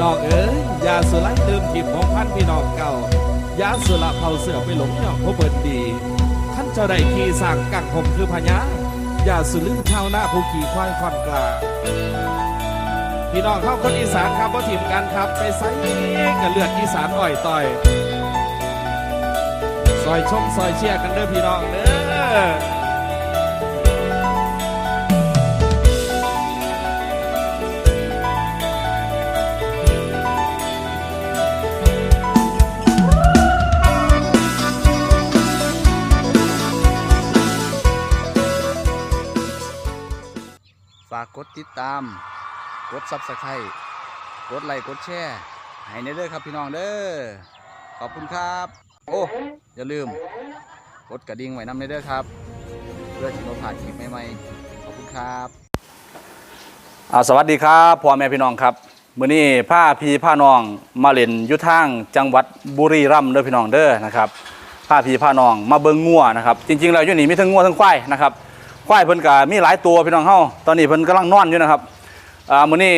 น้องเอ๋ยยาสุไลลืมทิมของพันพี่น้องเก่ายาสุละเผาเสือไปหลงย่องพบเบิดดีท่านเจ้าได้ขี่สั่งกังผมคือพญายาสุลืมชาวหน้าผู้ขี่ควายคอนกลาพี่น้องเข้าคนอีสานครับว่าทีมกันครับไปไซกันเลือดอีสานอ่อยต่อยซอยชมซอยเชียร์กันเด้อพี่น้องเด้อ กดติดตาม กดซับสไครต์กดไลค์กดแชร์ให้ในเด้อครับพี่น้องเด้อขอบคุณครับ โอ้อย่าลืม กดกระดิ่งไว้นำในเด้อครับ เพื่อที่เราผ่านคลิปใหม่ๆขอบคุณครับอาสวัสดีครับพ่อแม่พี่น้องครับมื้อนี้ผ้าพีผ้าน้องมาเล่นยุทางจังหวัดบุรีรัมย์เด้อพี่น้องเด้อนะครับผ้าพีผ้าน้องมาเบิงงัวนะครับ จริงๆแล้วอยู่นี่มีทั้งงัวทั้งควายนะครับ ควายเพิ่นก็มีหลายตัวพี่น้องเฮาตอนนี้เพิ่นกำลังนอนอยู่นะครับอ่ามื้อนี้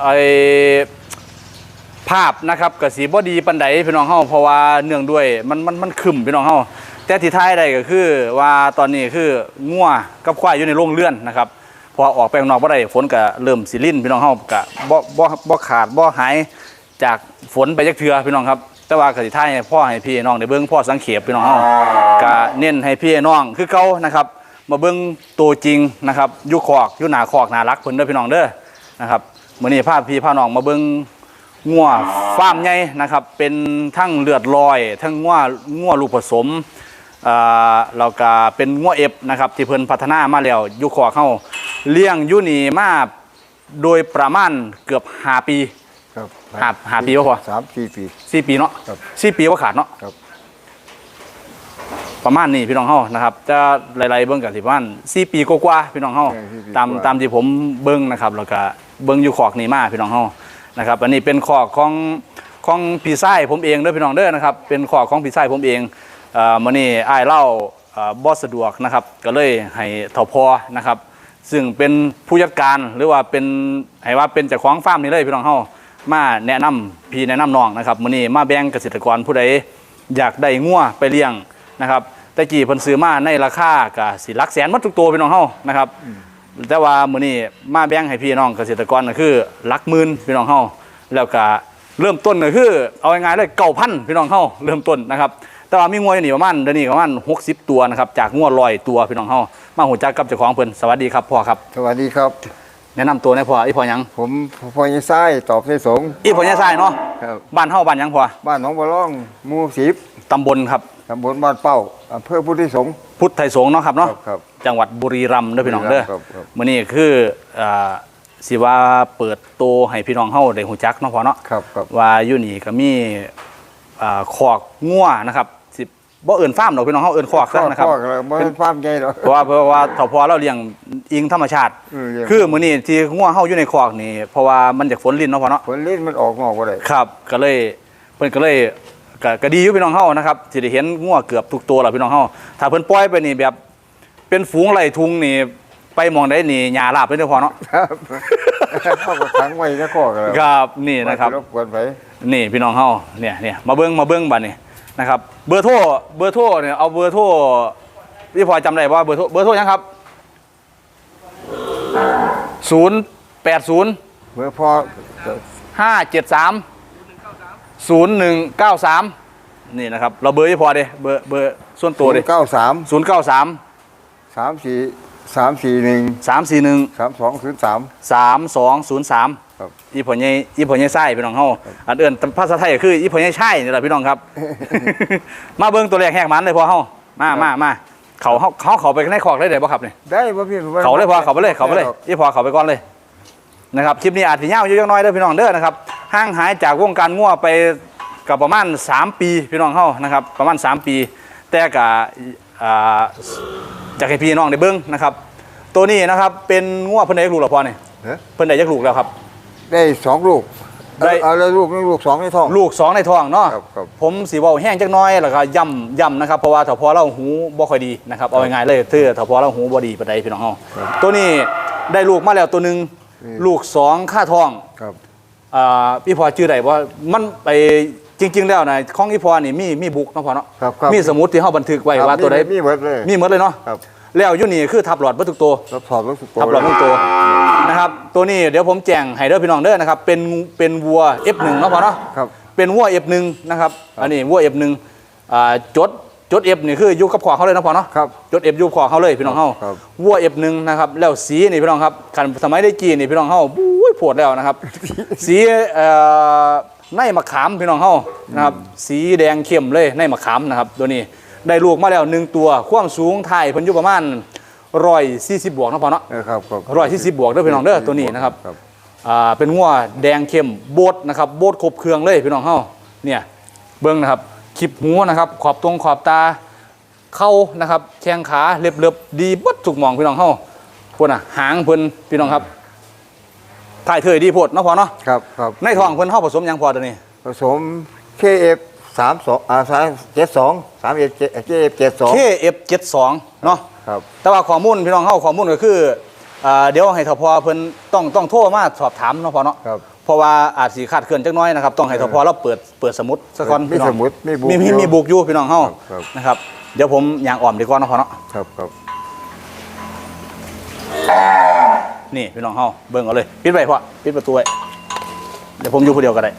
ไอ้ภาพนะครับก็สิบ่ดีปานใดพี่น้องเฮาเพราะว่าเนื่องด้วยมันมันมันคึมพี่น้องเฮาแต่ที่ท้ายได้ก็คือว่าตอนนี้คืองัวกับควายอยู่ในโรงเรือนนะครับพอออกไปข้างนอกบ่ได้ฝนก็เริ่มสิลิ่นพี่น้องเฮาก็บ่บ่บ่ขาดบ่หายจากฝนไปจักเทือพี่น้องครับแต่ว่ากสิท้ายให้พ่อให้พี่น้องได้เบิ่งพ่อสังเขปพี่น้องเฮาก็เน้นให้พี่น้องคือเก่านะครับ มาเบิ่งตัวจริงนะครับอยุคอกอยุหนาคอกหนารักเพิ่นเด้อพี่น้องเด้อนะครับมื้อนี้พาพี่พาน้องมาเบิ่งงัวฟาร์มใหญ่นะครับ เป็นทั้งเลือดลอย ทั้งงัวงัวลูกผสมอ่าแล้วก็เป็นงัวเอฟนะครับที่เพิ่นพัฒนามาแล้วอยุคอกเฮาเลี้ยงอยู่นี่มาโดยประมาณเกือบ5ปีครับหาหาปีบ่พอสามสี่ปี4ปีเนาะครับสี่ปีว่าขาดเนาะครับ ประมาณนี้พี่น้องเฮานะครับจะไล่ๆเบิ่งกันสิประมาณสี่ปีกว่าๆพี่น้องเฮาใช่สี่ปีตามกว่า ตามที่ผมเบิ่งนะครับแล้วก็เบิ่งอยู่ขอกนี่มาพี่น้องเฮานะครับ อันนี้เป็นขอกของของพี่ชายผมเองเด้อพี่น้องเด้อนะครับ เป็นขอกของพี่ชายผมเองเอ่อมื้อนี้อ้ายเล่าเอ่อบ่สะดวกนะครับ ก็เลยให้เฒ่าพอนะครับ ซึ่งเป็นผู้จัดการหรือว่าเป็นให้ว่าเป็นเจ้าของฟาร์มนี่เลยพี่น้องเฮามาแนะนำพี่แนะนำน้องนะครับมื้อนี้มาแบ่งเกษตรกรผู้ใดอยากได้งัวไปเลี้ยง นะครับแต่กี้เพิ่นซื้อมาในราคาก็สิหลักแสนหมดทุกตัวพี่น้องเฮานะครับแต่ว่ามื้อนี้มาแบ่งให้พี่น้องเกษตรกรก็คือหลักหมื่นพี่น้องเฮาแล้วก็เริ่มต้นก็คือเอาง่ายๆเลยเก้าพันพี่น้องเฮาเริ่มต้นนะครับแต่ว่ามีงวยอยู่นี่ประมาณเดี๋ยวนี้ประมาณ60ตัวนะครับจากงวลอยตัวพี่น้องเฮามาหูจักกับเจ้าของเพิ่นสวัสดีครับพ่อครับ สวัสดีครับ แนะนำตัวหนะพ่ออีพ่อหยังผมพอยไส้ตอบในสงฆ์อีพ่อเนี่ยทรายเนาะครับบ้านเฮาบ้านหยังพ่อบ้านหนองบัวล่องหมู่สิบ ตำบลครับตำบลบ้านเป้าอำเภอพุทธิสงฆ์ พุทธไทยสงฆ์เนาะครับเนาะครับครับจังหวัดบุรีรัมย์เด้อพี่น้องเด้อครับครับ มื้อนี้คืออ่าสิว่าเปิดโตให้พี่น้องเฮาได้ฮู้จักเนาะพ่อเนาะ ครับครับ ว่าอยู่นี่ก็มีอ่าคอกงัวนะครับสิบ่เอิ้นฟาร์มดอกพี่น้องเฮาเอิ้นคอกซะนะครับพ่อก็บ่เป็นฟาร์มใหญ่หรอก เพราะว่าเพราะว่าถ้าพอเราเลี้ยงอิงธรรมชาติเออเลี้ยง คือมื้อนี้ที่งัวเฮาอยู่ในคอกนี่เพราะว่ามันจากฝนลิ้นเนาะพ่อเนาะ ผลลิ้นมันออกนอกบ่ได้ ครับก็เลยเพิ่นก็เลย ก็ก็ดีอยู่พี่น้องเฮานะครับสิได้เห็นงัวเกือบทุกตัวแล้วพี่น้องเฮาถ้าเพิ่นปล่อยไปนี่แบบเป็นฝูงไล่ทุงนี่ไปหมองได้นี่หญ้าราบเลยเด้อพ่อเนาะครับพ่อก็ขังไว้ในข้อกันแล้วครับนี่นะครับ รบกวนไปนี่พี่น้องเฮาเนี่ยเนี่ยมาเบิ้งมาเบิ้งบัดนี้นะครับเบอร์โทรเบอร์โทรเนี่ยเอาเบอร์โทรพี่พอจำได้ว่าเบอร์โทรเบอร์โทรยังครับศูนย์แปดศูนย์เมื่อพ่อห้าเจ็ดสาม ศูนย์หนึ่งเก้าสามนี่นะครับ เราเบอร์พี่พอเด้เบอร์เบอร์ส่วนตัวเด้เก้าสามศูนย์เก้าสามสามสี่สามสี่หนึ่งสามสี่หนึ่งสามสองศูนย์สาม สามสองศูนย์สามครับ อีพ่อใหญ่อีพ่อใหญ่ไส้พี่น้องเฮาอันเอื่นภาษาไทยก็คือ อีพ่อใหญ่ไช่นี่แหละพี่น้องครับ มาเบิ่งตัวแรกแหกมันเลยพอเฮามามามาเขาเฮาเขาเขาไปในคอกได้เลยบ่ครับนี่ได้ป่ะพี่เขาเลยพอเขาไปเลยเขาไปเลย อีพอเขาไปก่อนเลย นะครับคลิปนี้อาจจะยาวอยู่จักหน้อยเด้อพี่น้องเด้อนะครับห่างหายจากวงการงัวไปกับประมาณ 3 ปีพี่น้องเฮานะครับประมาณ 3 ปี แต่กะอ่าจากให้พี่น้องได้เบิ่งนะครับ ตัวนี้นะครับเป็นงัวเพิ่นได้จักลูกแล้วพอนี่เอ๊ะเพิ่นได้จักลูกแล้วครับ ได้สองลูกได้เอาแล้วลูกนี่ลูกสองในท้อง ลูกสองในท้องเนาะครับครับผมสีเว้าแห้งจักหน้อยแล้วก็ย่ำย่ำนะครับเพราะว่าถ้าพอเราหูบ่ค่อยดีนะครับเอาง่ายๆเลยคือถ้าพอเราหูบ่ดีปานใดพี่น้องเฮาตัวนี้ได้ลูกมาแล้วตัวหนึงอืม ลูกสองค่าท้องครับอ่าพี่พอชื่อใดว่ามันไปจริง ๆ แล้วนะของอีพอนี่มีมีบุกเนาะพอเนาะครับครับมีสมุดที่เฮาบันทึกไว้ว่าตัวใดมีมีหมดเลยมีหมดเลยเนาะครับแล้วอยู่นี่คือทับหลอดเบ่ทุกตัวรับสอบรับสุโทับหลอดทุกตัวนะครับตัวนี้เดี๋ยวผมแจ้งให้เด้อพี่น้องเด้อนะครับเป็นเป็นวัว F1 เนาะพอเนาะครับเป็นวัว F1 นะครับอันนี้วัว F1 อ่า จดจด F นี่คืออยู่กับขวาเขาเลยนะพอเนาะครับจด F อยู่ขวาเขาเลยพี่น้องเฮาครับ วัว F1 นะครับแล้วสีนี่พี่น้องครับคันสมัยได้จีนนี่พี่น้องเฮาบุ้ยโผดแล้วนะครับ สีเอ่อในมะขามพี่น้องเฮานะครับสีแดงเข้มเลยในมะขามนะครับตัวนี้ได้ลูกมาแล้วหนึ่งตัวความสูงไทยเพิ่นอยู่ประมาณ140บวกนะพอเนาะเออครับครับร้อยที่สิบบวกเด้อพี่น้องเด้อตัวนี้นะครับครับอ่าเป็นงัวแดงเข้มโบดนะครับโบดครบเครื่องเลยพี่น้องเฮาเนี่ยเบิ้งนะครับ คลิปหูนะครับขอบตรงขอบตาเข้านะครับแข้งขาเล็บเล็บดีเบัดทุกหมองพี่น้องเฮาพวกน่ะหางเพิ่นพี่น้องครับถ่ายเถยดีโพดเนาะพอเนาะครับครับในท้องเพิ่นเฮาผสมหยังพอตัวนี้ ผสม KF สามสองอ่าสามเจ็ดสองสามเอ็ด KF เจ็ดสอง KF72 เนาะครับแต่ว่าข้อมูลพี่น้องเฮาข้อมูลก็คืออ่าเดี๋ยวให้ทพเพิ่นต้องต้องโทรมาสอบถามเนาะพอเนาะครับ เพราะว่าอาจสีขาดเคลื่อนจักหน้อยนะครับต้องให้ทพเราเปิดเปิดสมุดสักก่อนมีพี่น้องสมุดมีบุกมีมีอยู่มีบุกอยู่พี่น้องเฮาครับ นะครับเดี๋ยวผมยางอ่อมดีกว่าเนาะพอเนาะครับครับนี่พี่น้องเฮาเบิ่งเอาเลยปิดไว้พ่อปิดประตูไว้เดี๋ยวผมอยู่คนเดียวก็ได้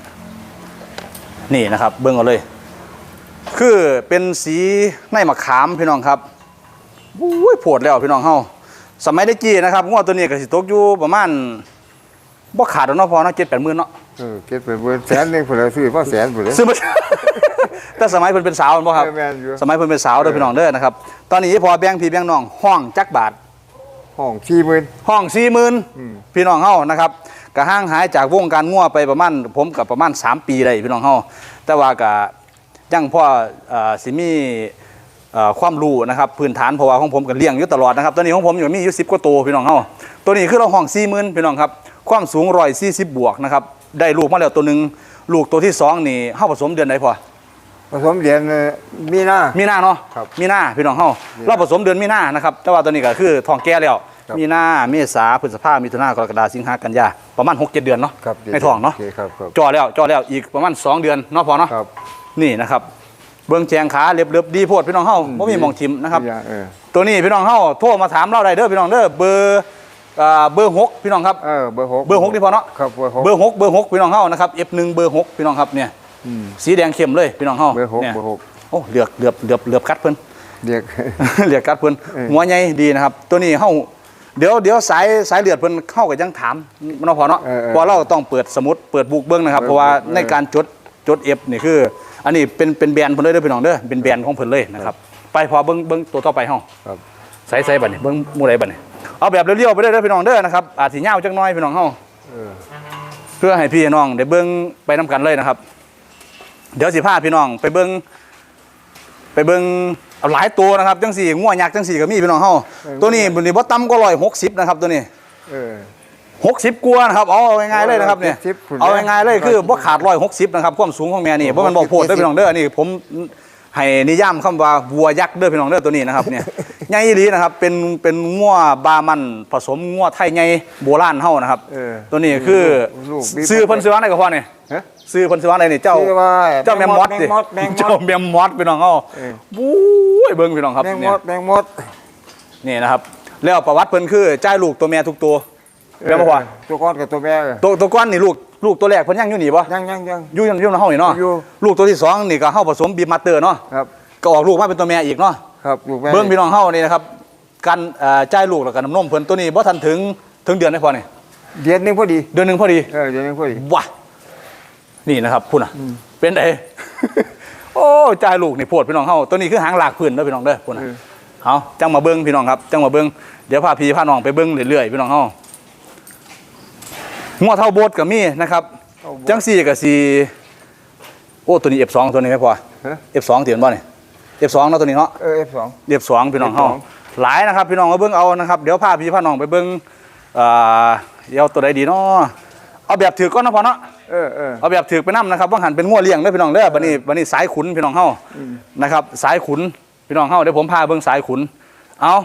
นี่นะครับ เบิ่งเอาเลย คือเป็นสีในมะขามพี่น้องครับอุ้ยโผดแล้วพี่น้องเฮาสมัยได้กี้นะครับงวดตัวนี้ก็สิตกอยู่ประมาณ บ่ขาดแล้วเนาะพอเนาะเจ็ดแปดหมื่นเนาะเออเก็บไปเบิร์แสนหนึ่งผลซื้อเพราะแสนผลเลยซื้อมา แต่สมัยเพิ่นเป็นสาวบ่ครับ แม่นอยู่ สมัยเพิ่นเป็นสาวเด้อพี่น้องเด้อนะครับ ตอนนี้พอแบ่งพี่แบ่งน้องห้องจักบาท ห้องสี่หมื่นห้องสี่หมื่นอืมพี่น้องเฮานะครับก็ห่างหายจากวงการงัวไปประมาณผมกับประมาณ 3 ปีได้พี่น้องเฮาแต่ว่าก็ยังพ่อเอ่อสิมีเอ่อความรู้นะครับพื้นฐานเพราะว่าของผมก็เลี้ยงอยู่ตลอดนะครับตอนนี้ของผมอยู่มีอยู่10กว่าตัวพี่น้องเฮาตัวนี้คือเราห้อง40,000พี่น้องครับ ความสูง140บวกนะครับ ได้ลูกมาแล้วตัวหนึงลูกตัวที่สองนี่เฮาผสมเดือนใดพอผสมเหรียญเอ่อมีหน้ามีหน้าเนาะครับมีหน้าพี่น้องเฮามีนาเราผสมเดือนมีหน้านะครับแต่ว่าตอนนี้ก็คือทองแก่แล้ว ครับมีหน้าเมษาพฤษภามิถุนากรกฎาสิงหากันยาประมาณ 6 7 เดือนเนาะครับในทองเนาะโอเคครับครับ จ่อแล้วจ่อแล้วอีกประมาณ 2 เดือนเนาะพอเนาะครับนี่นะครับเบื้องแจงขาเล็บเล็บดีโพดพี่น้องเฮาบ่มีหมองทิมนะครับอย่าเออตัวนี้พี่น้องเฮาโทรมาถามเราได้เด้อพี่น้องเด้อเบอร์ อ่าเบอร์หกพี่น้องครับ เออเบอร์หกเบอร์หกนี่พอเนาะ ครับเบอร์หกเบอร์หกเบอร์หกพี่น้องเฮานะครับ F1 เบอร์หกพี่น้องครับเนี่ยอืมสีแดงเข้มเลยพี่น้องเฮาเบอร์หกนี่ยเบอร์หกโอ้เหลือกเหลือบเหลือบเหลือบกัดเพิ่น เรียก เหลือกัดเพิ่นเออ หัวใหญ่ดีนะครับ ตัวนี้เฮาเดี๋ยวเดี๋ยวสายสายเลือดเพิ่นเข้ากับยังถามเนาะพอเนาะเออเออเพอเราต้องเปิดสมุดเปิดบุกเบิ้งนะครับ เออเพราะว่าเออ ในการจดจด F นี่คือ อันนี้เป็นเป็นแบรนด์เพิ่นเลยเด้อพี่น้องเด้อเป็นแบรนด์ของเพิ่นเลยนะครับไปพอเบิ้งเบิ้งตัวต่อไปเฮาครับ ใส่ใส่บัดนี้เบิ้งหมู่ใดบัดนี้ เอาแบบเรียวๆไปเด้อเด้อพี่น้องเด้อนะครับอาจสิยาวจักหน่อยพี่น้องเฮาเออเพื่อให้พี่น้องได้เบิ้งไปนํกันเลยนะครับ เดี๋ยวสิพาพี่น้องไปเบิ้งไปเบิ้งเอาหลายตัวนะครับจังสี่งัวยักษ์จังสี่ก็มีพี่น้องเฮาตัวนี้บุนี้บ่ต่ำกว่า160นะครับตัวนี้เออ60กว่านะครับเอาง่ายๆเลยนะครับเนี่ย70พุ่นเอาง่ายๆเลยคือบ่ขาด160นะครับความสูงของแม่นี่บ่แมันบ่โพดเด้อพี่น้องเด้อนี่ผม ให้นิยามคำว่าวัวยักษ์เด้อพี่น้องเด้อตัวนี้นะครับเนี่ยใหญ่อีหลีนะครับเป็นเป็นงัวบามันผสมงัวไทยใหญ่โบราณเฮานะครับเออตัวนี้คือลูกบิ๊กซื้อเพิ่นซื้อว่าไหนก็พอนี่ฮะซื้อเพิ่นซื้อว่าไหนนี่เจ้าชื่อว่าเจ้าแมมมอสแมดิงมดแมงมเจ้าดแมมมอสพี่น้องเฮาเออบู๊ยเบิ่งพี่น้องครับแมงมเนี่ยดแมงมดนี่นะครับแล้วประวัติเพิ่นคือจ่ายลูกตัวแม่ทุกตัว แม่นบ่พ่อตัวก้อนกับตัวแม่ตัวตัวก้อนนี่ลูกลูกตัวแรกเพิ่นยังอยู่นี่บ่ยังยังยังอยู่ยังอยู่ในเฮานี่เนาะอยู่ลูกตัวที่สองนี่ก็เฮาผสมบีมาเตอร์เนาะครับก็ออกลูกมาเป็นตัวแม่อีกเนาะครับลูกแม่เบิ่งพี่น้องเฮานี่นะครับการจ่ายลูกแล้วก็น้ำนมเพิ่นตัวนี้บ่ทันถึงถึงเดือนได้พอนี่เดือนหนึงพอดี เดือนหนึงพอดีเออเดือนหนึงพอดีว้านี่นะครับพุ่นอะเป็นไงโอ้จ่ายลูกนี่โพดพี่น้องเฮาตัวนี้คือหางหลากพื้นเด้อพี่น้องเด้อพุ่นอะเออเอาจังมาเบิ่งพี่น้องครับจังมาเบิ่งเดี๋ยวพาพี่พาน้องไปเบิ่งเรื่อยๆพี่น้องเฮา งัวเท่าโบสก็มีนะครับเอาบ่จังสี่ก็สิโอ้ตัวนี้ F2 ตัวนี้ไม่พอฮะ F2 เตียนบ่นี่ F2 เนาะตัวนี้เนาะเออ F2 เรียบสองพี่น้องเฮา F2 หลายนะครับ พี่น้องมาเบิ่งเอานะครับเดี๋ยวพาพี่พาน้องไปเบิ่งเอ่อเดี๋ยวตัวใดดีเนาะเอาแบบถือก้อนนะพอเนาะเออเออเอาแบบถือไปนํนะครับว่าหันเป็นงัวเลี้ยงเด้อพี่น้องเด้อบัดนี้บัดนี้สายขุนพี่น้องเฮานะครับ สายขุนพี่น้องเฮาเดี๋ยวผมพาเบิ่งสายขุน เอา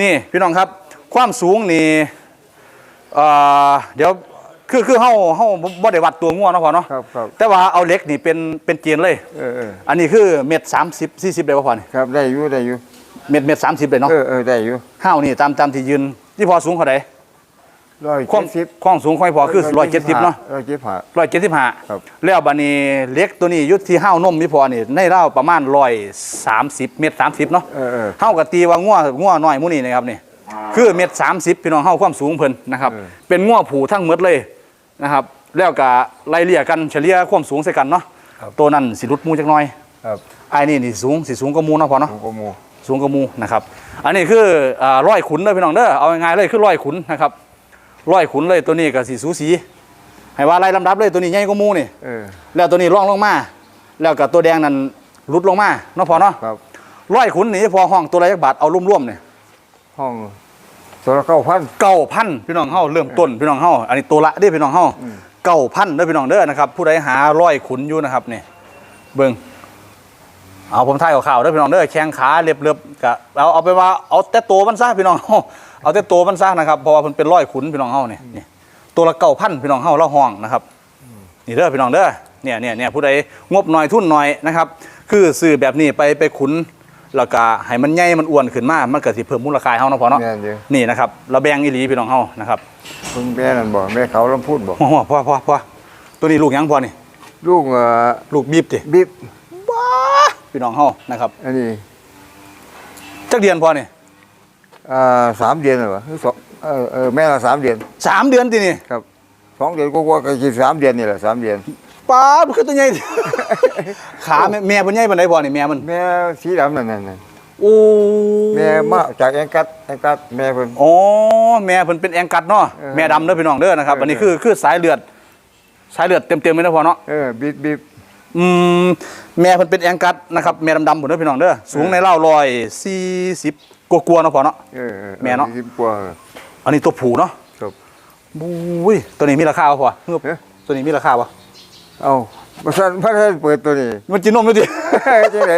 นี่พี่น้องครับ ความสูงนี่เอ่อเดี๋ยว คือคือเฮาเฮาบ่ได้วัดตัวงัวเนาะพ่อเนาะครับครับแต่ว่าเอาเหล็กนี่เป็นเป็นเกณฑ์เลย เออเอออันนี้คือเม็ด30 40ได้บ่พ่อนี่ครับได้อยู่ได้อยู่เม็ดเม็ด30เลยเนาะเออเออได้อยู่ห้าวนี่ตามตามที่ยืนที่พอสูงเท่าใดร้อยความเจ็ดสิบความสูงของไอ้พอคือ170เนาะร้อยเจ็ดห้า ร้อยเจ็ดสิบห้าครับ แล้วบัดนี้เหล็กตัวนี้อยุทที่ห้าวนมนี่พอนี่ในเล่าวประมาณร้อยสามสิบเมตรสามสิบเนาะ เออเออ เฮากับตีว่าง่วง่วน้อยหมู่นี่นะครับนี่คือเมตรสามสิบพี่น้องเฮาความสูงเพิ่นนะครับเออเป็นง่วผูทั้งหมดเลย นะครับ แล้วก็ไล่เลี่ยกันเฉลี่ยความสูงใส่กันเนาะตัวนั้นสิรุดหมูจักหน่อยครับไอ้นี่นี่สูงสิสูงกว่าหมูเนาะพอเนาะ ผมก็หมูสูงกว่าหมูนะครับ อันนี้คืออ่าร้อยขุนเลยพี่น้องเด้อ เอาง่ายๆเลยคือร้อยขุนนะครับร้อยขุนเลยตัวนี้ก็สีสูสี ให้ว่าไล่ลำดับเลยตัวนี้ใหญ่กว่าหมูนี่ เออแล้วตัวนี้ร่องลงมา แล้วกับตัวแดงนั้นรุดลงมาเนาะพอเนาะครับ ร้อยขุนนี่พอห้องตัวละยักบาทเอาร่วมๆเนี่ยห้อง ตัวละเก้าพันเก้าพันพี่น้องเฮาเริ่มต้นพี่น้องเฮาอันนี้ตัวละเด้อพี่น้องเฮาอืมเก้าพันเด้อพี่น้องเด้อนะครับผู้ใดหาร้อยขุนอยู่นะครับนี่เบิ่งเอาผมถ่ายข่าวๆเด้อพี่น้องเด้อแข้งขาเรียบเรียบๆกะเอาเอาไปว่าเอาแต่ตัวมันซะพี่น้องเฮาเอาแต่ตัวมันซะนะครับเพราะว่ามันเป็นร้อยขุนพี่น้องเฮานี่นี่ตัวละเก้าพันพี่น้องเฮาเราห้องนะครับนี่เด้อพี่น้องเด้อเนี่ยเนี่ยเนี่ยผู้ใดงบหน่อยทุนหน่อยนะครับ คือซื้อแบบนี้ไปไปขุน แล้วก็ให้มันใหญ่มันอ้วนขึ้นมามันก็สิเพิ่มมูลค่าให้เฮาเนาะพอเนาะแม่นเดียวนี่นะครับเราแบ่งอีหลีพี่น้องเฮานะครับคุณแม่นั่นบอกแม่เขาลำพูดบอกโอ้โหพอพอพอตัวนี้ลูกหยังพอนี่ ลูกเอ่อลูกบีบติบิ๊บว้าพี่น้องเฮานะครับอันนี้จักเดือนพอนี่อ่าสามเดือนเหรอวะหรือสองเออเออแม่ละสามเดือนสามเดือนตินี่ ครับสองเดือนก็ว่าก็กี่สามเดือนนี่แหละสามเดือน ป้าบคือตัวใหญ่ติขาแม่แม่เพิ่นใหญ่ปานใดพอนี่แม่มัน แม่สีดำนั่นนั่นนั่นโอ้แม่มาจากแองกัดแองกัดแม่เพิ่น อ๋อแม่เพิ่นเป็นแองกัดเนาะเออแม่ดำเด้อพี่น้องเด้อนะครับเอออันนี้คือคือสายเลือด สายเลือดเต็มๆเลยนะพอเนาะเออบิ๊บบิ๊บอืมแม่เพิ่นเป็นแองกัดนะครับแม่ดำๆหมดเด้อพี่น้องเด้อสูงในเล่าร้อยสี่สิบกลัวๆเนาะพอเนาะ เออออแม่เนาะ สิบกว่าอันนี้ตัวผูเนาะครับ บุ้ยตัวนี้มีราคาป่ะพอเงือบเอ๊ะตัวนี้มีราคาป่ะ เอาบ่ทันบ่ทันเปิดตัวนี้ มันกินนมด้วยดิจังได๋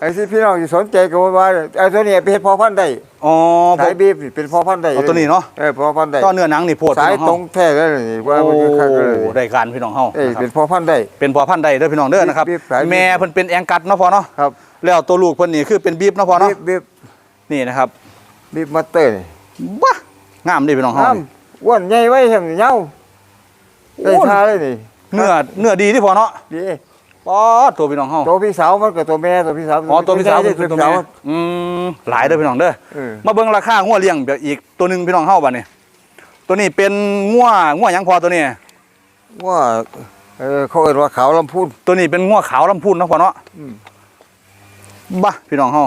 ไอ้ที่พี่น้องที่สนใจก็ว่าไอ้ตัวนี้เป็นพอพันธุ์ได้อ๋อผสายมบีบนี่เป็นพอพันธุ์ได้เอาตัวนี้เนาะเออพอพันธุ์ได้ก็เนื้อหนังนี่โพดสายพี่น้ตรองงแท้เลยนี่ว่าเฮามันคือคักเลยโอ้ได้การพี่น้องเฮาเอ้ยนะครับเป็นพอพันธุ์ได้ เป็นพอพันธุ์ใดเด้อพี่น้องเด้อนะครับบีบสายบีบ แม่เพิ่นเป็นแองกัดเนาะพอเนาะครับแล้วตัวลูกเพิ่นนี่คือเป็นบีบเนาะพอเนาะบีบบีบนี่นะครับบีบมาเตอร์นี่บ้างามดิพี่น้องเฮาน้ำอ้วนใหญ่ไว้แฮมเหย้าได้ทาเลยนี่ เนื้อเนื้อดีที่พอเนาะดีป๊อดตัวพี่น้องเฮาตัวพี่สาวมันกับตัวแม่ตัวพี่สาวอ๋อตัวพี่สาวไม่คือใช่ตัวพี่แม่สาวอืมหลายเด้อพี่น้องเด้อเออมาเบิ่งราคางัวเลี้ยงแบบอีกตัวหนึงพี่น้องเฮาบัดนี้ตัวนี้เป็นงัวงัวหยังพอตัวนี้ว่าเออเขาเอิ้นว่าขาวลำพูนตัวนี้เป็นงัวขาวลำพูนเนาะพอเนาะอืมบ้าพี่น้องเฮา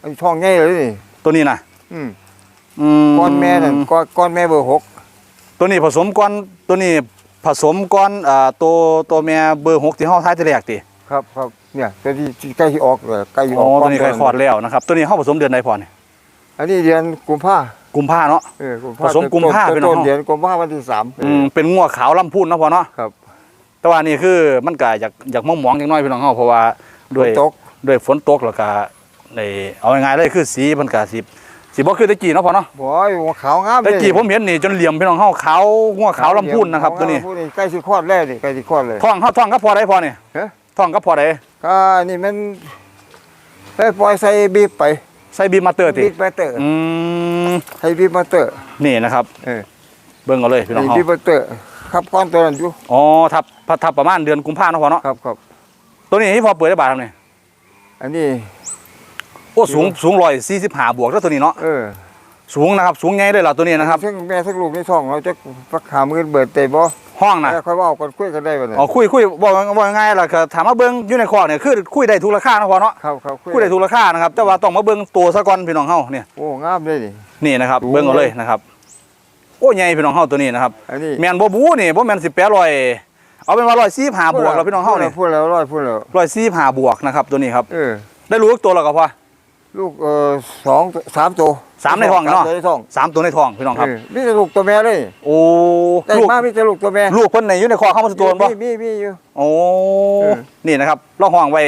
ไอ้ท้องใหญ่เลยนี่ตัวนี้น่ะอืมอืมก้อนแม่นั่นก้อนก้อนแม่เบอร์หกตัวนี้ผสมก่อนตัวนี้ ผสมก่อนอ่าตัวตัวแม่เบอร์หกที่เฮาท้ายแต่แรกติครับครับเนี่ยตัวที่ที่ใกล้ที่ออกเลยใกล้ที่ออ๋ออกตัวนี้ใกล้คลอดแล้วนะครับ ตัวนี้เฮาผสมเดือนใดพอนี่อันนี้เดือนกุมภากุมภาเนาะ เออกุมภาผสมกุมภาต้นพี่น้องต้นเดือนกุมภาวันที่สามอืมเป็นงัวขาวลำพูนเนาะพอเนาะครับแต่ว่านี่คือมันก็อยากอยากมองมองๆจังน้อยพี่น้องเฮาเพราะว่าด้วย ตก ด้วยฝนตกแล้วก็ในเอาง่ายๆเลยคือสีมันก็สิ สิบ่คือตะกี้เนาะพอเนาะบอยหัวขาวงามตะกี้ผมเห็นนี่จนเหลี่ยมพี่น้องเฮาขาวงัวขาวลำพูนนะครับตัวนี้ขาวลำพูใกล้สิคลอดแล้วนี่ใกล้สิคลอดเลยท้องเฮาท้องก็พอได้พอนี่ฮะท้องก็พอได้ก็นี่มันไปปล่อยใส่บีบไปใส่บีมาเตอร์ติบีบมาเตอร์อืมใส่บีบมาเตอร์นี่นะครับเออเบิ่งเอาเลยพี่น้องเฮาบีบมาเตอร์ครับก้อนตัวนั้นอยู่อ๋อทับทับประมาณเดือนกุมภาพันธ์เนาะพอเนาะครับครับตัวนี้ที่พอเปิดได้บาททำนี่อันนี้ โอ้สูงสูง145บวกแล้วตัวนี้เนาะเออสูงนะครับ สูงใหญ่เลยล่ะตัวนี้นะครับซึ่งแม่ทั้งลูกในท้องเราจะปักขามือเบิดเตะบ่ห้องน่ะแล้วค่อยเว่ากันคุยกันได้บ่เนี่ยอ๋อคุยคุยบอกบอกง่ายๆล่ะก็ถามว่าเบิ่งอยู่ในคอกเนี่ยคือคุยได้ทุกราคาเนาะพอเนาะครับครับคุยได้ทุกราคานะครับแต่ว่าต้องมาเบิ่งตัวซะก่อนพี่น้องเฮาเนี่ยโอ้งามเลยนี่นี่นะครับโอ้เบิ่งเอาเลยนะครับ โอ้ใหญ่พี่น้องเฮาตัวนี้นะครับอันนี้แม่นบ่บูนี่บ่แม่นสิแปะร้อยเอาเป็นว่า145บวกแล้วพี่น้องเฮานี่พูดแล้วร้อยพูดแล้ว145บวกนะครับตัวนี้ครับเออได้รู้ทุกตัวแล้วก็พอ ลูกเออสองสามตัวสามในท้องเนาะสมตัวในท้องสามตัวในท้องพี่น้องครับเออมีแต่ลูกตัวแม่เลย โอ้ได้ลูกมามีแต่ลูกตัวแม่ลูกเพิ่นไหนอยู่ในคอกเข้ามาสตัวบ่มีมีมีอยู่โอ้เออนี่นะครับเราห้องไว้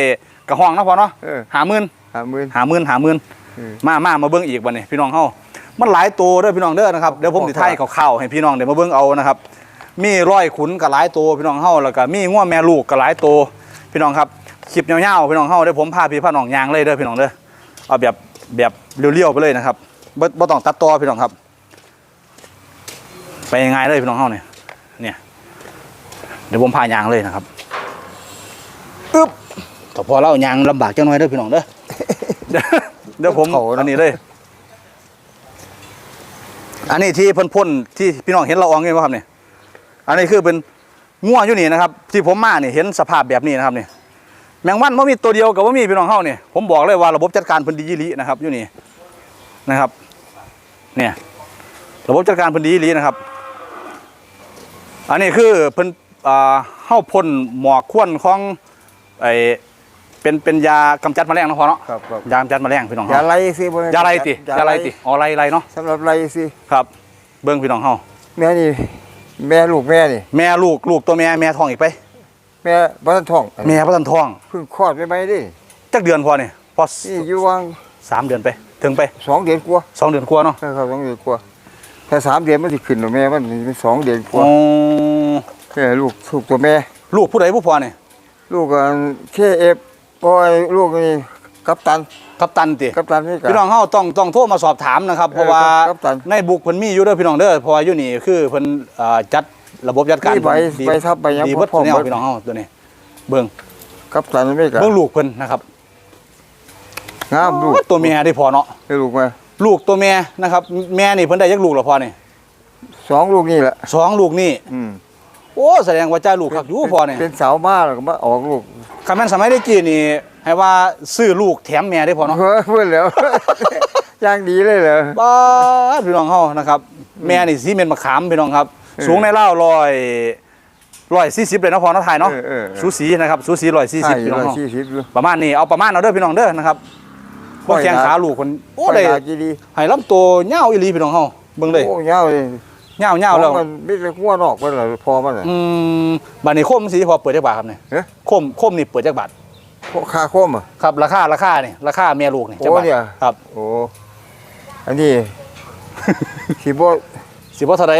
กับห้องเนาะพอเนาะเออหาหมื่นห้าหมื่นหาหมื่นหาหมื่นเออมามามาเบิ่งอีกบัดนี้พี่น้องเฮามันหลายตัวเด้อพี่น้องเด้อนะครับเดี๋ยวผมสิถ่ายข่าวๆให้พี่น้องเดี๋ยวมาเบิ่งเอานะครับมีร้อยขุนกับหลายตัวพี่น้องเฮาแล้วก็มีง่วแม่ลูกกับหลายตัวพี่น้องครับคลิปยาวๆพี่น้องเฮาเดี๋ยวผมพาพี่พาน้องยางเลยเด้อพี่น้องเด้อ เอาแบบแบบเรียวๆไปเลยนะครับบ่บ่ต้องตัดต่อพี่น้องครับ ไปยังไงเลยพี่น้องเฮาเนี่ยเนี่ยเดี๋ยวผมพายางเลยนะครับอึ๊บแต่พอเล่ายางลำบากจังหน่อยเด้อพี่น้องเด้อเดี๋ยวเดี๋ยวผมเขาเนอะอันนี้เลยอันนี้ที่เพ่นพ่นที่พี่น้องเห็นละอองเห็นไหมครับเนี่ยอันนี้คือเป็นง่วอยู่นี่นะครับ ที่ผมมาเนี่ยเห็นสภาพแบบนี้นะครับเนี่ย แมงวันไม่มีตัวเดียวกับว่ามีพี่น้องเฮาเนี่ยผมบอกเลยว่าระบบจัดการเพื้นดียี่ลีนะครับอยู่นี่นะครับ เนี่ย ระบบจัดการเพื้นดียี่ลีนะครับ อันนี้คือเพิ่นอ่าเฮาพ่นหมอกควนของไอเป็นเป็นยากำจัดแมลงเนาะพอเนาะครับครับยากำจัดแมลงพี่น้องยาเฮาไรสิบ่แม่นยาไรติยาไรติอ๋อไรไรเนาะสำหรับไรสิครับ เบิ่งพี่น้องเฮาแม่นี่แม่ลูกแม่นี่แม่ลูกลูกตัวแม่แม่ท้องอีกไป แม่บ้านท้องแม่บ่ทันท้องเพิ่งคลอดไปไหมดิจักเดือนพอนี่พอนี่อยู่วางสามเดือนไป ถึงไปสองเดือนกว่าสองเดือนกว่าเนาะใช่ครับสองเดือนกว่าถ้าสามเดือนมันสิขึ้นหรอแม่มันเป็นสองเดือนกว่าอ๋อแม่ลูกลูกตัวแม่ ลูกผู้ใดผู้พอนี่ลูกกันเคเอฟปอยลูกนี่กัปตันกัปตันติกัปตันนี่กัพี่น้องเฮาต้องต้องโทรมาสอบถามนะครับ เพราะว่าครับครับในบุกเพิ่นมีอยู่เด้อพี่น้องเด้อเพราะว่าอยู่นี่คือเพิ่นเอ่อจัด ระบบจัดการนี่ใบดีใบทับใบหยังดีเบิดพร้อมแนวเบิด พี่น้องเฮาตัวนี้เบิ่งกัปตันไม่กัเบิ่งลูกเพิ่นนะครับงามลูกโอ้ตัวแม่ได้พอเนาะให้ลูกมาลูกตัวแม่นะครับ แม่นี่เพิ่นได้ยักลูกแล้วพอนี่สองลูกนี่แหละสองลูกนี่อืมโอ้แสดงว่าจ้าลูกคักอยู่พอนี่เป็นสาวมาแล้วก็มาออกลูกคำแม่นสมัยได้กี้นี่ ให้ว่าซื้อลูกแถมแม่ได้พอเนาะ เฮ้ยเพื่อนแล้วย่างดีเลยเหรอ บ้าดพี่น้องเฮานะครับ แม่นี่สีเมนมะขามพี่น้องครับออ สูงในเล่าร้อยร้อยสี่สิบเลยเนาะพอเนาะไทยเนาะเออเออเออ สูสีนะครับสูสีร้อยสี่สิบใช่พี่น้องร้อยเฮาสี่สิบอยู่ ประมาณนี้เอาประมาณเอาเด้อพี่น้องเด้อนะครับพวกแข้งขาลูกคนโอ้ได้ปล่ยหากี่ดีให้ลำตัวเหี่ยวอีหลีพี่น้องเฮาเบิ่งเลยโอ้เงาเลยเหี่ยวเหี่ยวแล้ว มันไม่ได้หัวนอกไปเลยพอมันเลยอืมบัดนี้โคมสีพอเปิดจักบาทครับเนี่ยเอ๊ะ โคมโคมนี่เปิดจักบาทพวกคาโคมอะ ครับราคาราคานี่ราคาแม่ลูกนี่จักบาทโอ้เนี่ย ครับโอ้อันนี้ สิบ่สิบ่เท่าใด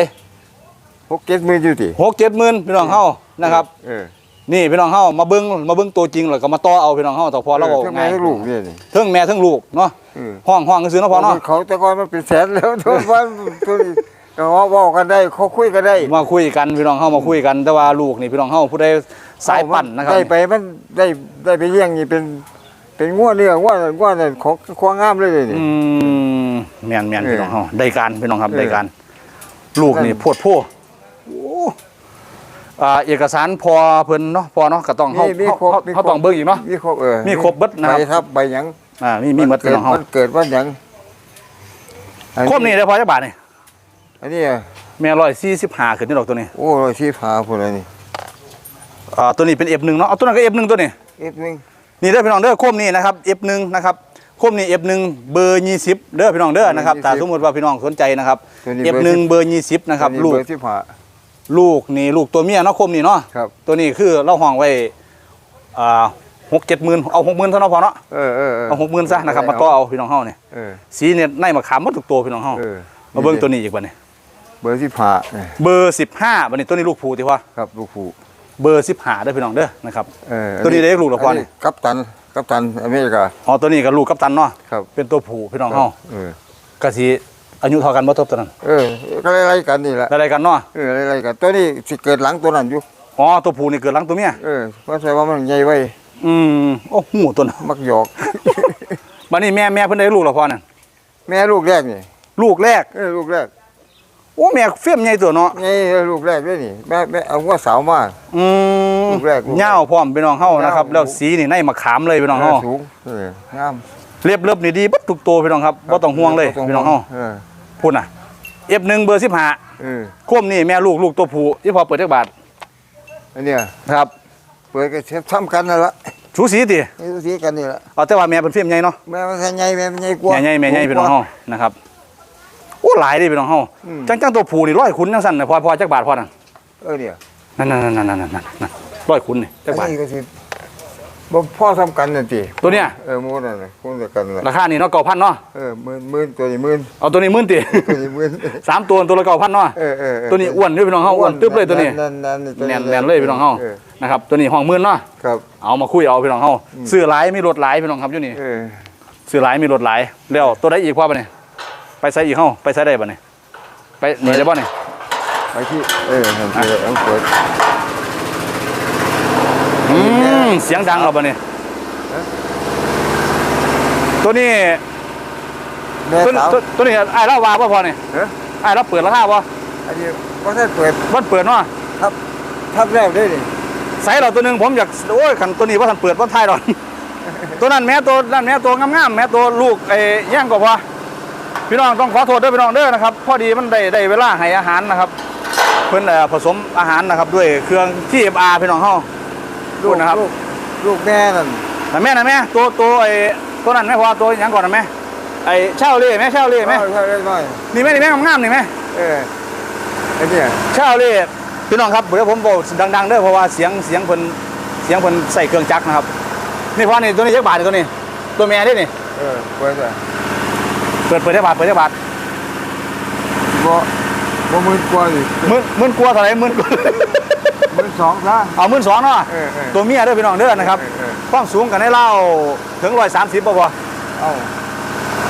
หกเจ็ดหมื่นอยู่ติหกเจ็ดหมื่นพี่น้องเฮานะครับเออนี่พี่น้องเฮามาเบิ้งมาเบิ้งตัวจริงแล้วก็มาต่อเอาพี่น้องเฮาต่อพอเราบอกทั้งง่าแม่ยทั้งลูกเนี่ยนี่เทั้งแม่เทั้งลูกเนาะเออห้องห้องก็ซื้อเนาะพอเนาะเขาแต่ก่อนมันเป็นแสนแล้วทุกวันทุกก็บอกกันได้เขาคุยกันได้ มาคุยกันพี่น้องเฮามาคุยกัน แต่ว่าลูกนี่พี่น้องเฮาผู้ใดสายปั่นนะครับได้ไปมันได้ได้ไปเลี้ยงนี่เป็นเป็นง้วเนื้อง้วง้วนั่นของควางงามเลยเลยนี่อืมแม่นแม่นเออพี่น้องเฮาได้การพี่น้องครับเออได้การ ลูกนี่นั่นโพดโพโอ้ อ่าเอกสารพอเพิ่นเนาะพอเนาะก็ต้องเฮามีเฮาครบเฮามีครบ เฮาต้องเบิ่งอีกเนาะ มีครบเออมีครบเบิดนะครับใบทับใบหยังอ่ามีมีหมดพี่เกิดน้องเฮามันเกิดวันหยังอัครบนี่ได้พอจักบาทนี่อันนี้อะแม่145ขึ้นนี่ดอกตัวนี้โอ้ยที่พาพวกอะไรนี่อ่าตัวนี้เป็น F1 เนาะเอาตัวนั้นก็ F1 ตัวนี้เอ็ดหนึงนี่เด้อพี่น้องเด้อโคมนี่นะครับ F1 นะครับโคมนี่ F1 เบอร์ 20 เด้อพี่น้องเด้อนะครับถ้าสมมติว่าพี่น้องสนใจนะครับตัวนี้เบอร์ F1 เบอร์ 20 นะครับตัวลูกเบอร์ที่พา ลูกนี่ลูกตัวเมียเนาะโคมนี่เนาะครับ ตัวนี้คือเราห้องไว้อ่าหกเจ็ดหมื่นเอาหกหมื่นเท่านั้นพอเนาะเออเออเอาหกหมื่นซะนะครับมาต่อเอาพี่น้องเฮาเนี่ยเออสีเนี่ยในมาขามหมดทุกตัวพี่น้องเฮาเออมาเบิ่งตัวนี้อีกบัดนี้เบอร์ที่พาเนี่ยเบอร์15บัดนี้ตัวนี้ลูกผูติว่าครับลูกผูเบอร์15เด้อพี่น้องเด้อนะครับเออตัวนี้ได้ลูกเหรอพ่อเนี่ยกัปตันกัปตันอเมริกาอ๋อตัวนี้ก็ลูกกัปตันเนาะครับเป็นตัวผูพี่น้องเฮาเออก็สิ อายุเท่ากันบ่ทบตัวนั้นเออก็ไล่ๆกันนี่แหละอะไรกันเนาะเออไล่ๆกันตัวนี้สิเกิดหลังตัวนั้นอยู่อ๋อตัวผู้นี่เกิดหลังตัวเมียเออว่าใช่ว่ามันใหญ่ไว้อืมโอ้หูตัวน่ะมักหยอกบัดนี้แม่แม่เพิ่นได้ลูกแล้วพ่อนั่นแม่ลูกแรกนี่ลูกแรกเออลูกแรกโอ้แม่เฟี้ยมใหญ่ตัวเนาะไงลูกแรกด้วยนี่แม่แม่เอาว่าสาวมา อืมลูกแรกลูกแรก เหย้าพร้อมพี่น้องเฮานะครับเหย้าแล้วสีนี่ในมะขามเลยพี่น้องเฮา สูงเอองาม เรียบเรียบนี่ดีเบัดทุกตัวพี่น้องครับบ่ต้องห่วงเลยบ่ต้พี่น้องเฮาเออพูดน่ะ F1 เบอร์15เออควมนี่แม่ลูกลูกตัวผู้ที่พอเปิดจักบาทอันเนี้ยครับเปิดก็ทำกันนั่นละสูสีตินี่สีกันนี่ละเอาแต่ว่าแม่เป็นเฟี้ยมใหญ่เนาะแม่มันใหญ่แม่มันใหญ่กว่าแม่ใหญ่แม่ใหญ่พี่น้องเฮานะครับโอ้หลายเดิพี่น้องเฮาอืมจังจังตัวผู้นี่ร้อยขุนจังสั่นน่ะพอพอจักบาทพอนั่นเออเนี่ยนั่นนั่นนั่นนั่นนั่นนั่นร้อยขุนนี่จักบาทอันนี้ก็สิ บ่พ่อทำกันนั่นติตัวเนี้ยเออหมูนั่นน่ะคงจะกันนั่นราล่ะคานี่เนาะเก้าพันเนาะเออหมื่นหมื่นตัวนี้หมื่นเอาตัวนี้หมื่นติตัวนี้หมื่นสามตัวตัวละเก้าพันเนาะเออเออเออตัวนี้อ้วนด้วยพี่น้องเฮาอ้วนตึ๊บเลยตัวนี้แน่นแน่นตัวแน่นแน่นเลยพี่น้องเฮาเออนะครับตัวนี้ห้องหมื่นเนาะครับเอามาคุยเอาพี่น้องเฮาซื้อหลายมีรถหลายพี่น้องครับอยู่นี่เออซื้อหลายมีรถหลายแล้วตัวได้อีกว่าปะเนี่ยไปใส่อีกเฮาไปใส่ได้ปะเนี่ยไปหนีได้บ่เนี่ยไปที่เออทำที่เอาเปิดอืม เสียงดังเอาปะเนี่ยเอ๊ะตัวนี้แม่ตัวสาวตัวตัวนี้ไอ้ายเล่าวาบ่พอเนี่ยเอ๊ะไอ้ายเราเปิดราคาบ่อันนี้บ่ทันเปิดวันเปิดเนาะทับทับแล้วได้นี่ใส่เราตัวหนึงผมอยากโอ้ยคันตัวนี้ว่าทันเปิดว่าท้ายดอกตัวนั้นแม้ตัวนั้นแม้ตัวงามๆแม้ตัวลูกไอ้แย่งก็พอพี่น้องต้องขอโทษด้วยพี่น้องเด้อนะครับพอดีมันได้ได้เวลาให้อาหารนะครับ เพิ่นเอ่อผสมอาหารนะครับด้วยเครื่องที่ FR พี่น้องเฮาลูกนะครับ ลูกลูกแม่นั่นนะแม่นะแม่ตัวตัวไอ้ตัวนั้นแม่พอตัวหยังก่อนนะแม่ไอ้เช่าเล่แม่เช่าเล่แม่เอาเอาเอาหน่อยนี่แม่นี่แม่งามๆนี่แม่เออไอ้เนี่ยเช่าเล่พี่น้องครับเดี๋ยวผมบอกดังๆเด้อเพราะว่าเสียงเสียงเพิ่นเสียงเพิ่นใส่เครื่องจักรนะครับนี่พอนี่ตัวนี้จักบาทนี่ตัวนี้ ตัวแม่เด้นี่เออเปิดเลยเปิดเปิดได้บาทเปิดได้บาทบ่บ่หมื่นกว่านี่หมื่นหมื่นกว่าเท่าไหร่หมื่นกว่า หมื่นสองซะ เอาหมื่นสองเนาะเออเออตัวเมียเด้อพี่น้องเด้อนะครับเออเออ ความสูงกันได้เล่าถึงร้อยสามสิบป่ะพอเอา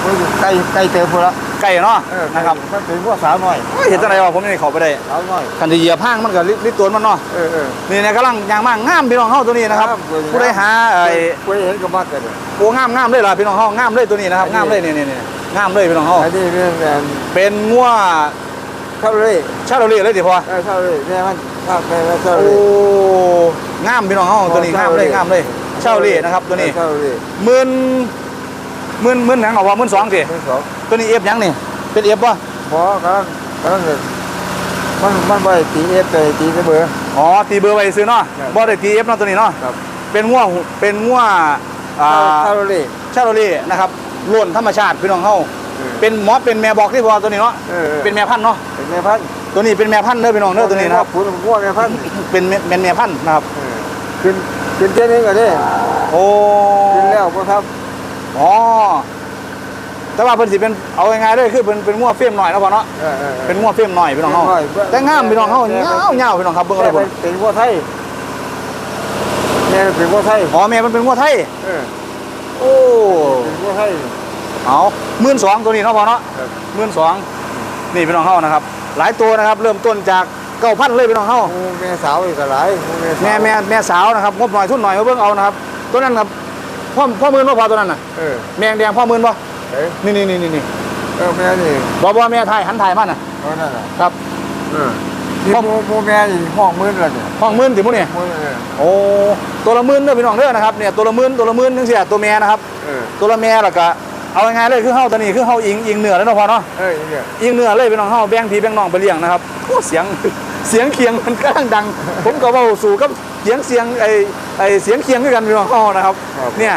เพิ่นอยู่ใกล้ใกล้เติมพุ่นละไก่เนาะเออนะครับมันเป็นพวกสาวน้อยเห็นจังไรวะผมนี่เข้าไปได้สาวน้อยคันที่เหยียบห้างมันก็ลิดตัวมันเนาะเออเออ นี่เนี่ยกำลังยางมากงามพี่น้องเฮาตัวนี้นะครับงามตัวนี้ผู้ใดหาไอ้คุยเห็นก็มากกันเลยโอ้งามงามเลยล่ะพี่น้องเฮางามเลยตัวนี้นะครับอันนี้งามเลยนี่นี่นี่งามเลยพี่น้องเฮาอันนี้เป็นแบบเป็นงัวเท่าเลยชาโรเลีเลยดิพอเออเท่าเลยแม่มัน เท่าแม่เท่าโอ้เลยงามพี่น้องเฮาตัวนี้งามเลยงามเลยชาโรเลีนะครับตัวนี้เท่าเลยหมื่นหมื่นหมื่นหยังเอาว่าหมื่นสองสิเป็นสองตัวนี้เอฟยังนี่เป็นเอฟป่ะหมอกำลังกำลังเลยมันมันไปตีเอฟไปตีเสมอ อ๋อตีเบอร์ไว้ซื้อเนาะครับบ่ได้ตีเอฟเนาะตัวนี้เนาะครับเป็นงัวเป็นงัวอ่าเท่าเลยชาโรเลีนะครับล้วนธรรมชาติพี่น้องเฮาเออเป็นหมอเป็นแม่บอกที่พอตัวนี้เนาะเออเป็นแม่พันธุ์เนาะเป็นแม่พันธุ์ ตัวนี้เป็นแม่พันธุ์เด้อพี่น้องเด้อตัวนี้นะครับผุนพวกแม่พันธุ์เป็นแม่เป็นแม่พันธุ์นะครับเออขึ้นขึ้นเจ้านึงก็ได้โอ้ขึ้นแล้วก็ครับอ๋อแต่ว่าเพิ่นสิเป็นเอาง่ายๆเลยคือเป็นเป็นงัวเฟียมหน่อยเนาะพ่อเนาะเออเออเออ เป็นงัวเฟียมหน่อยพี่น้องเฮาเฟียมหน่อย แต่งามพี่น้องเฮาแม่เงาเงาพี่น้องครับเบิ่งแม่เอาเลยเป็พุ่นนเป็นวัวไทยแม่เป็นวัวไทยอ๋อแม่มันเป็นงัวไทย เออโอ้เป็นวัวไทย เอา12,000ตัวนี้เนาะพ่อเนาะครับ12,000นี่พี่น้องเฮานะครับ หลายตัวนะครับ เริ่มต้นจาก9,000เลยพี่น้องเฮาหมูแม่สาวอีกหลายหมูแม่สาวแม่แม่แม่สาวนะครับงบหน่อยทุนหน่อยมาเบิ่งเอานะครับ ตัวนั้นครับพ่อพ่อหมื่นบ่พอตัวนั้นน่ะเออแมงแดงพ่อหมื่นบ่เอ้ยนี่นี่นี่นี่นี่เออแม่นี่บ่บ่แม่ไทยหันไทยมาน่ะเพราะนั่นน่ะครับเออนี่หมูหมูแม่นี่ห้องมื้นละเนี่ยห้องหมื่นติมื้อนี่มื้นเออโอ้ตัวละหมื่นเด้อพี่น้องเด้อนะครับเนี่ยตัวละหมื่นตัวละหมื่นจังซี่ตัวแม่นะครับเออตัวละแม่แล้วก็ เอาง่ายๆเลยคือเฮาตัวนี้คือเฮาอิงอิงเนื้อแล้วเนาะพ่อเนาะเอ้ยเนี่ยอิงเนื้อเลยพี่น้องเฮาแบ่งพี่แบ่งน้องไปเลี้ยงนะครับโอ้เสียงเสียงเคียงมันกำลังดัง ผมก็เว้าสู่กับเสียงเสียงไอ้ไอ้เสียงเคียงคือกันพี่น้องเฮานะครับ เนี่ย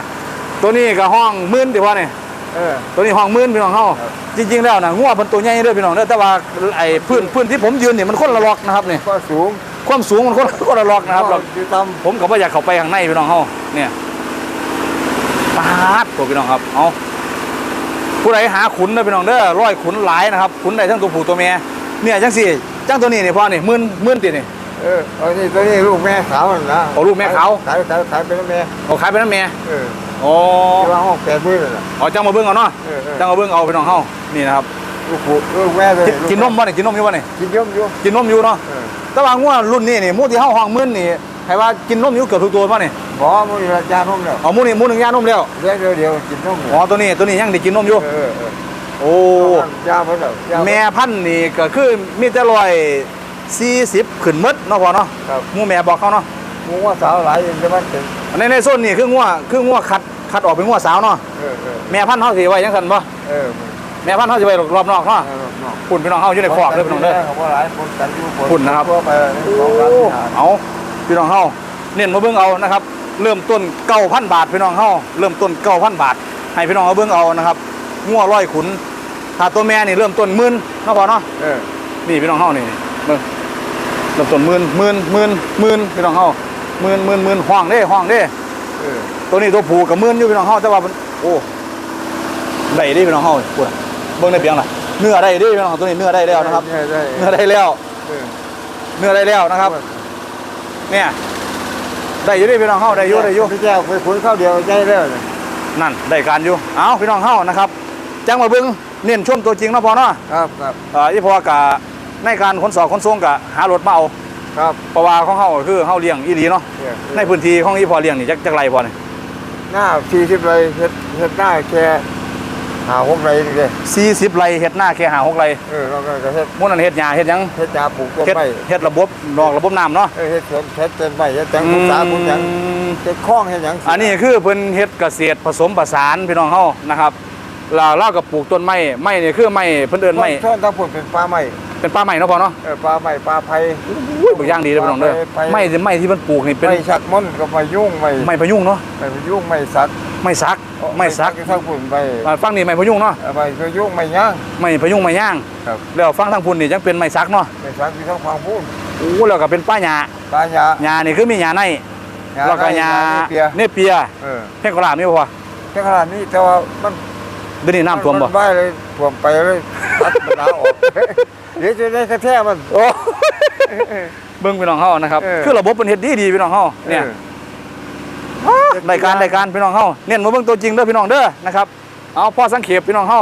ตัวนี้ก็ห้องหมื่นติพ่อนี่เออตัวนี้ห้องหมื่นพี่น้องเฮาครับจริงๆแล้วนะงัวมันตัวใหญ่เด้อพี่น้องเด้อแต่ว่าไอ้พื้นพื้นที่ผมยืนเนี่ยมันคนละล็อกนะครับนี่ก็สูงความสูงมันคนคนละล็อกนะครับเราอยู่ต่ผมก็บ่อยากเข้าไปข้างในพี่น้องเฮาเนี่ยปาดตัวพี่น้องครับเอา ผู้ใดหาขุนเด้อพี่น้องเด้อร้อยขุนหลายนะครับขุนได้ทั้งตัวผู้ตัวเมียเนี่ยจังสี่จังตัวนี้นี่พ่อนี่หมื่นหมื่นตินี่ำเออเอานี่ตัวนี้ลูกแม่ขาวนั่นนะเอาลูกแม่ขาวขายขายขายเป็นแม่เอาขายไปนั่นแม่เออโอ้ที่ว่าห้องแปดมื้อนั่นน่ะเอาจังมาเบิ่งเอาเนาะเออเออจังมาเบิ่งเอาพี่น้องเฮานี่นะครับลูกผู้ลูกแม่เลยกินกินนมบ่นี่กินนมอยู่บ่นี่กินยมอยู่กินนมอยู่เนาะเออแต่ว่างัวรุ่นนี้นี่หมูที่เฮาห้องมื้นนี่ ให้ว่ากินนมอยู่เกือบทุกตัวป่ะนี่หมอมือราชานมแล้วเอาหมูนี่หมูหนึงย่านมแล้วเลี้ยงเดียวเดียวกินนมอ๋อตัวนี้ตัวนี้ยังได้กินนมอยู่ เออเออโอ้ยาเพิ่นแล้วยาเพิ่นแม่พันธุ์นี่ก็คือมีแต่ร้อย40ขึ้นหมดเนาะพ่อเนาะครับหมูแม่บอกเขาเนาะหมูว่าสาวหลายอย่างจะมันเป็นในในโซนนี่คืองัวคืองัวคัดคัดออกเป็นงัวสาวเนาะเออเออแม่พันธุ์เฮาสิไว้จังซั่นบ่เออแม่พันธุ์เฮาสิไว้รอบนอกเนาะเออเนาะคุณพี่น้องเฮาอยู่ในคอกเด้อพี่น้องเด้อ เขาบ่หลายคนกันอยู่คุณนะครับ ทั่วไปโอ้สองล้านสี่ห้าเอา พี่น้องเฮาเน้นมาเบิ่งเอานะครับ เริ่มต้น9,000บาทพี่น้องเฮาเริ่มต้น9,000บาท ให้พี่น้องเอาเบิ่งเอานะครับงัวร้อยขุนถ้าตัวแม่นี่เริ่มต้นหมื่นเนาะพอเนาะเออนี่พี่น้องเฮานี่เบิ่งเริ่มต้นหมื่นหมื่นหมื่นหมื่นพี่น้องเฮาหมื่นหมื่นหมื่นห้องเด้ห้องเด้เออตัวนี้ตัวผูกับมื่นอยู่พี่น้องเฮาแต่ว่ามันโอ้ได้เดิพี่น้องเฮาพูดอะเบิ่งได้เพียงน่ะเนื้อได้เดิพี่น้องตัวนี้เนื้อได้แล้วนะครับได้ได้เนื้อได้แล้วเออเนื้อได้แล้วนะครับ เนี่ยได้อยู่เดิพี่น้องเฮาได้อยู่ได้อยู่พี่แก้วไปคุยข้าวเดียวใจแล้วเนี่ยนั่นได้การอยู่เอาพี่น้องเฮานะครับจังมาเบิ่งเน้นชมตัวจริงเนาะพอเนาะครับครับเอ่ออีพอกะในการขนส่งขนส่งกะหารถมาเอาครับเพราะว่าของเฮาก็คือเฮาเลี้ยงอีหลีเนาะเนี่ยในพื้นที่ของอีพอเลี้ยงนี่จักจักไรพอนี่หน้าสี่สิบไรเฮ็ดเฮ็ดหน้าแค่ หาหกไรนี่เลย40ไร่เฮ็ดหน้าแค่5 6ไร่เออเราก็เฮ็ดหมู่นั้นเฮ็ดหญ้าเฮ็ดหยังเฮ็ดยาปลูกต้นเฮ็ดไม้เฮ็ดระบบนอกระบบน้ำเนาะเออเฮ็ดสวนเฮ็ดต้นไม้เฮ็ดจังปลูกสาปลูกหยังอืมเฮ็ดคล้องเฮ็ดหยังอันนี้คือเพิ่นเฮ็ดเกษตรผสมผสานพี่น้องเฮานะครับแล้วเราก็ปลูกต้นไม้ไม้นี่คือไม้เพิ่นเอิ้นไม้ช่วงทั้งผลเป็นปลาไม้เป็นป่าไม้เนาะพ่อเนาะเออปลาไม้ปลาไผ่อุ้ยบักอย่างดีเลยพี่น้องเด้อไปไม้ที่ไม้ที่เพิ่นปลูกนี่เป็นไม้ชักม่อนก็ไม้ยุ่งไม้ไม้พะยุงเนาะไม้พยุ่งไม้สัก ไม้สักไม้สักทั้งผลไปอ่าฟังนี่ไม้พะยุงเนาะไม้พยุ่งไม้ย่างไม้พะยุงไม้ย่างครับแล้วฟังทางพุ่นนี่ยังเป็นไม้สักเนาะไม้สักที่ทั้งฟังพูดโอ้แล้วก็เป็นป้าหญ้าปลาหยาหญ้านี่คือมีหญ้าในแล้วก็หญ้าเปียเนเปียเออเพ่งกะลามีบ่พอแค่ขนาดนี้แต่ว่ามันเดี๋ยวนี้น้ำท่วมบ่นบ้ายเลยท่วมไปเลยตัดมันลาออกเดี๋ยวจะได้กระแทกมันโอ้เบิ่งพี่น้องเฮานะครับเออคือระบบเป็นเฮ็ดดีดีพี่น้องเฮาเนี่ย ออรายการรายการพี่น้องเฮาเน้นมาเบิ่งตัวจริงเด้อพี่น้องเด้อนะครับเอาพอสังเขปพี่น้องเฮา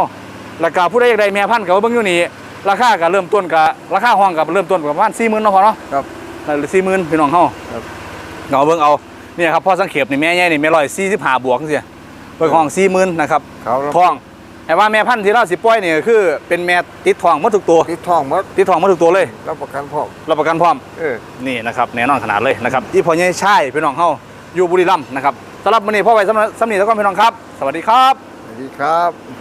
แล้วก็ผู้ใดอยากได้แม่พันธุ์ก็มาเบิ่งอยู่นี่ราคาก็เริ่มต้นก็ราคาห้องก็เริ่มต้นก็ประมาณ40,000เนาะพอเนาะครับนั่น40,000พี่น้องเฮาครับเอาเบิ่งเอาเนี่ยครับพอสังเขปนี่แม่ใหญ่นี่แม่145บวกจังซี่เบิ่งห้อง40,000นะครับเขาแล้วท้องแต่ว่าแม่พันธุ์ที่เราสิปล่อยนี่ก็คือเป็นแม่ติดท้องหมดทุกตัวติดท้องหมดติดท้องหมดทุกตัวเลยรับประกันพ่อมรับประกันพร้อมเออนี่นะครับแน่นอนขนาดเลยนะครับที่พ่อใหญ่ชายพี่น้องเฮา อยู่บุรีรัมย์นะครับสำหรับวันนี้พ่อไปสำหรับสำนีแล้วก็พี่น้องครับ สวัสดีครับ สวัสดีครับ